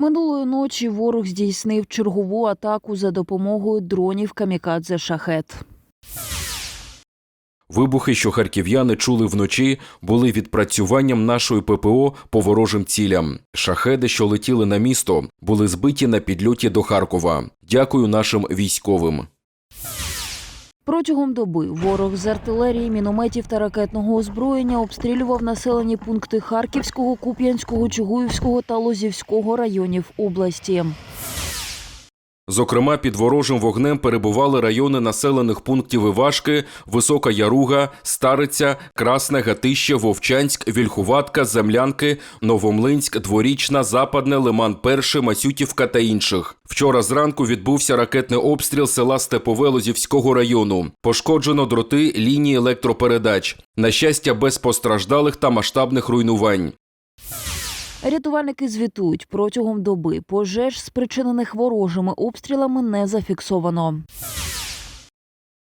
Минулої ночі ворог здійснив чергову атаку за допомогою дронів камікадзе шахет. Вибухи, що харків'яни чули вночі, були відпрацюванням нашої ППО по ворожим цілям. Шахеди, що летіли на місто, були збиті на підльоті до Харкова. Дякую нашим військовим. Протягом доби ворог з артилерії, мінометів та ракетного озброєння обстрілював населені пункти Харківського, Куп'янського, Чугуївського та Лозівського районів області. Зокрема, під ворожим вогнем перебували райони населених пунктів Івашки, Висока Яруга, Стариця, Красне, Гатище, Вовчанськ, Вільхуватка, Землянки, Новомлинськ, Дворічна, Западне, Лиман Перший, Масютівка та інших. Вчора зранку відбувся ракетний обстріл села Степове Лозівського району. Пошкоджено дроти лінії електропередач. На щастя, без постраждалих та масштабних руйнувань. Рятувальники звітують, протягом доби пожеж, спричинених ворожими обстрілами, не зафіксовано.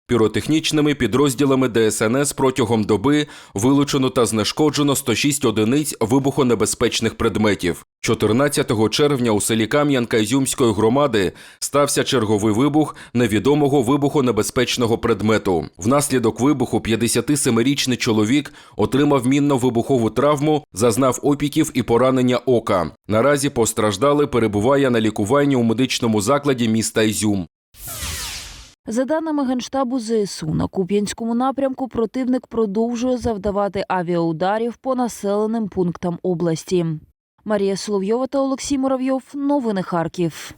Піротехнічними підрозділами ДСНС протягом доби вилучено та знешкоджено 106 одиниць вибухонебезпечних предметів. 14 червня у селі Кам'янка Ізюмської громади стався черговий вибух невідомого вибухонебезпечного предмету. Внаслідок вибуху 57-річний чоловік отримав мінно-вибухову травму, зазнав опіків і поранення ока. Наразі постраждалий перебуває на лікуванні у медичному закладі міста Ізюм. За даними Генштабу ЗСУ, на Куп'янському напрямку противник продовжує завдавати авіаударів по населеним пунктам області. Марія Соловйова та Олексій Муравйов. Новини Харків.